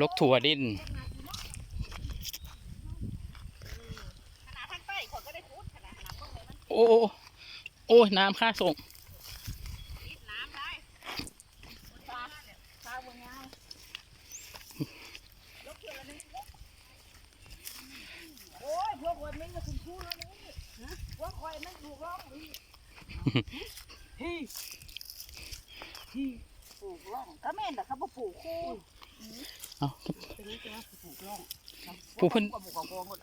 ลกถั่วดินโอ้โอ้โอ้น้ำค่าส่งปลาเนี่ยปลาบนยาวลกเกลือนี่โอ้ยพวกคนนี้ก็คุณครูแล้วนี่พวกคอยมันถูกร้องฮีฮีปลูกร่องก็แม่นแต่เขาบ่ปลูกคู่ เอาเป็นนี่จะว่าปลูกร่องผู้เพิ่นก็ปลูกกระโปรงหมด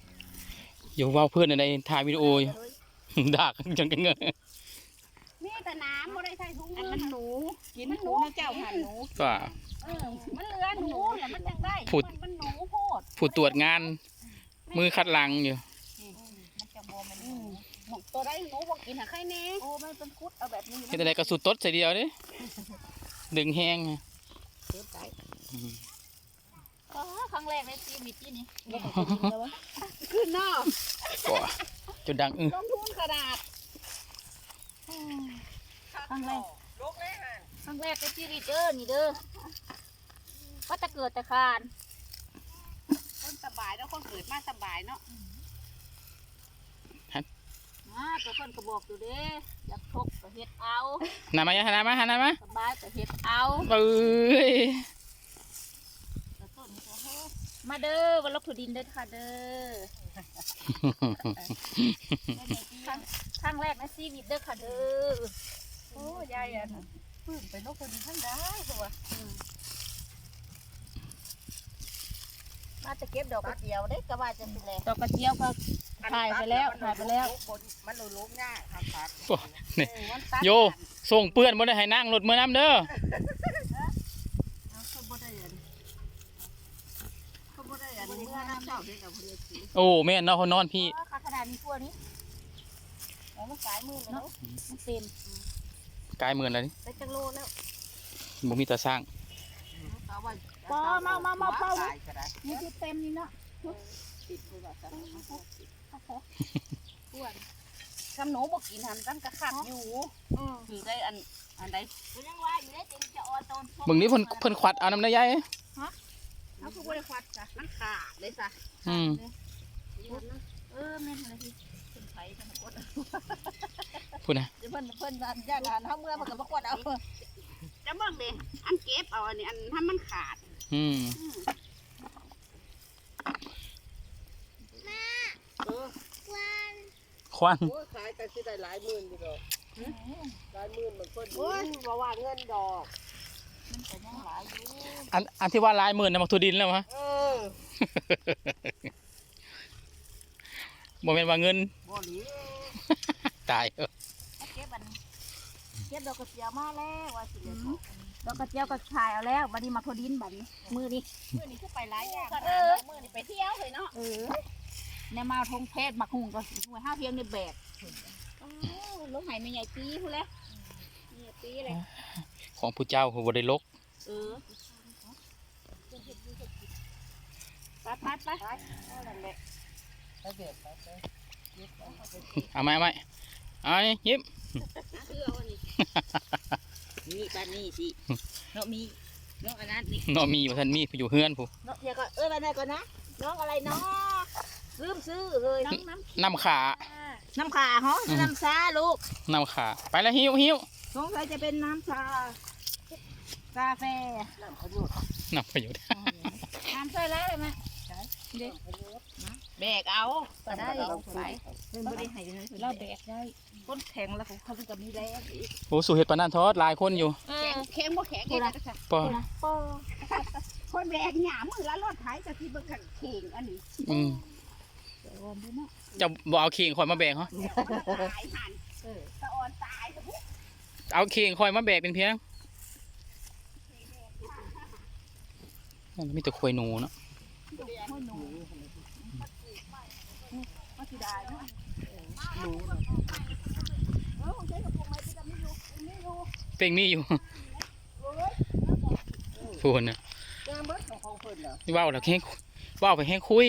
อยู่เว่าเพื่อนในถ่ายวิดีโออยู่ดักจังกันเงยมีแต่น้ำบ่ได้ใส่ถุงอันมืมันอหนูกินหนูนะเจ้าหันหนูก็เออมันเหลือหนูแล้วมันจังได้พูดมันมันหนูโพดผู้ตรวจงาน มือคัดหลังอยู่มันจะบวมมันอืมหมกตัวได้หนูบอกกินหาใครแน่โอ้ไม่เป็นคุดเอาแบบนี้เฮ็ดอะไรกระสุดตดใส่เดียวเด้ดึงแห้งเสียใจ อืมอ๋อครั้งแรกในชีวิตที่นี่ขึ้นนอกก็จนดังอื้อลงทุนกระดาษครั้งแรกครั้งแรกในชีวิตเด้อนี่เด้อว่าจะเกิดแต่คานคนสบายแล้วคนเกิดมาสบายเนาะอ่าแต่คนก็บอกอยู่เด้อยากทกก็เฮ็ดเอาหนามาหนามาหนามาสบายก็เฮ็ดเอาเอ้ยแต่ต้นก็เฮ็ด มาเด้อวันลบถุดินเด้อค่ะเด้อครั้งครั้งแรกในชีวิตเด้อค่ะเด้อโอ้ยายอะปื้มไปนกคนท่านได้ตัวมาจะเก็บดอกกระเจียวเด้ก็ว่าจะสิแลดอกกระเจียวก็ถ่ายไปแล้วถ่ายไปแล้วมันเลยล้มง่ายครับครับโอ้นี่โยส่งเปื้อนบ่ได้ให้นั่งรถมือน้ำเด้อ เขาบ่ได้อันเขาบ่ได้อันเมื่อน้ำเจ้าเด็กกับเพื่อนสิโอ้แม่นเนาะเขานอนพี่ขาขนาดนี้พวกนี้แล้วมันสายมือแล้วมันเต็มกายเหมือนอะไรนี่ได้จังโลแล้วบ่มีตาสร้างเอาไว้นี่คือเต็มนี่เนาะติดมือแบบนั้นอ้วนกำหนูบอกกินหันกันกระขัดอยู่ถือได้อันอันใดยังว่าอยู่ได้เต็มจะออตอนเบิ่งนี้เพิ่นเพิ่นควัดเอาน้ำได้ยายเอา คือบริควัดจ้ะมันขาดเลยจ้ะอืมเออแม่นอะไรที่เป็นไผ่ธนกดพูดนะเดี๋ยวเพิ่นเพิ่นย่างานเขาเมื่อมันก็บ่กดเอาจะเบิ่งเด้อันเก็บเอาอันนี้อันถ้ามันขาด อืมเออควันโอ้ยขายกันสิได้หลายหมื่นอยู่ดอกหลายหมื่นมันเพิ่นโอ้ยบ่ว่าเงินดอกมันก็ยังหลายอยู่ อันอันที่ว่าลายหมื่นนะมักทุดินแล้วมะเออบ่แม่นว่าเงินบ่หลีตายเออเก็บอันเก็บดอกกระเจียวมาแล้วว่าสิเหลือดอกกระเจียวก็ขายเอาแล้วบัดนี้มาทดินบัดนี้ มือนี้มื้อนี้คือไปหลายอย่างเออมื้อนี้ไปเที่ยวเลยเนาะเออในมาทงเพศมักหุงก็หัวห้าเพียงในแบกลูกหายไม่ใหญ่ปีพูดแล้วใหญ่ปีเลยของผู้เจ้าคือบ่ได้ลกเออ ไปไปไปเอานั่นแหละไปเด็ดไปไปเอาไหมเอาไหมเอายิ้มคือเอาอันนี้นี่บ้านนี่สิเนาะมีเนาะอันนั้นนี่เนาะมีว่ท่านมีอยู่เฮือนผู้เนาะเดี๋ยวก่อนเอออะไรก่อนนะน้องอะไรเนาะลืมซื้อเลยน้ำน้น้ำขาน้ำขาเหรอน้ำชาลูกน้ำขาไปแล้วหิวหิวสงสัยจะเป็นน้ำชากาแฟน้ำประโยชน์น้ำใส่แล้วเลยไหม แบกเอาก็ได้ไปเป็นบริหารอยู่ในเราแบกได้ก้นแข็งแล้วเขาจะมีแรงอีกโอ้สู่เห็ดปานนันทอดหลายคนอยู่เอแข็องแข็งบ่แข็งเองนะจ๊ะปอปอคนแบกหยามือละรอดไถจะที่เบิ่งกันเข่งอันนี้อืมรวมด้วยเนาะจะบ่เอาเข่งคอยมาแบกเหรอตายหันเออตะออนตายซะพุ่เอาเข่งคอยมาแบกเป็นเพียงนั่นมีแต่ควยหนูเนาะ เนาะเออของใช้กับพวกไม้ที่จะไม่อยู่ไม่อยู่เต็งมีอยู่พูนนะแกงเบิดของของเพิ่นน่ะนี่ว่าวแล้วแห้งว่าวไปแห้งคุย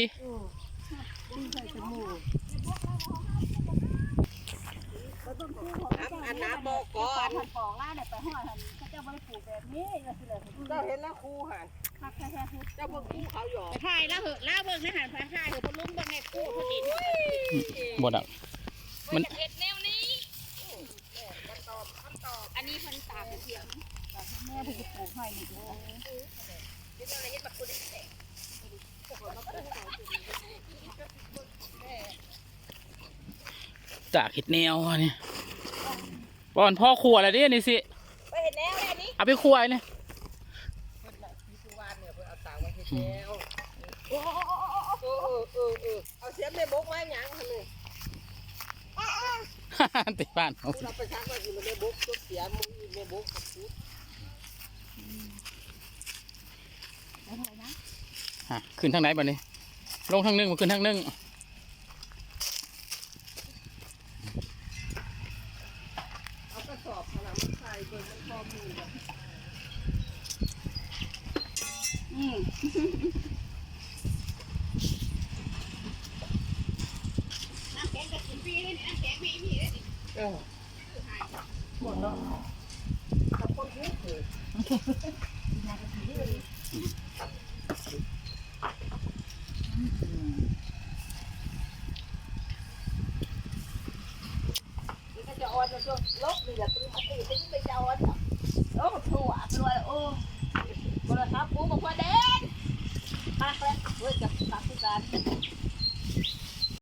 อันอันน้ำบอกก่อนผัดปองล่าเนี่ยไปห้อยหันเขาจะบ่ได้ปลูกแบบนี้ก็สิเลยเจ้าเห็นแล้วครูหันคักแท้ๆเจ้าเบิ่งครูเขาหยอกถ่ายแล้วเหอะล่าเบิ่งนะหันไปถ่ายเหอะพลุ่งเบิ่งในกู้พอดีบ่ดักมันเห็ดแนวนี้คำตอบคำตอบอันนี้พันตาเทียมแม่เพิ่นจะปลูกให้นี่เด้อจากเห็ดแนวอันนี้ บอนพ่อครัวอะไรเด้นี่สิไปเห็ดแนวอันนี้เอาไปครัวเลยเพิ่นน่ะที่สุวรรณเนี่ยเพิ่นเอาตังค์ไว้เฮ็ดแล้วเออเออเออเออเอาเสียมในบกไว้หยังหั่นนี่ติบ้านเอากูสิเอาไปซักไว้อยู่ในบกจดเสียมืออยู่ในบกกับพูดฮะขึ้นทางไหนบ้านี้ลงทางหนึงมาขึ้นทางหนึง เอากระสอบขนาดมันใส่เบิ่งมันพอมือแบบ อืมน้ำแข็งกับกินฟรีเลยน้ำแข็งมีมีเลย เออหมดแล้วกับคนพูดเลย นี่ก็ จะออนจะช่วงลบนี่แหละปริมาตีเป็นไปจะออนโอ้ถั่วกล้วยโอ้ โทรศัพท์กูบอกว่าเด่นปักเลยเว้ยกับปักที่การ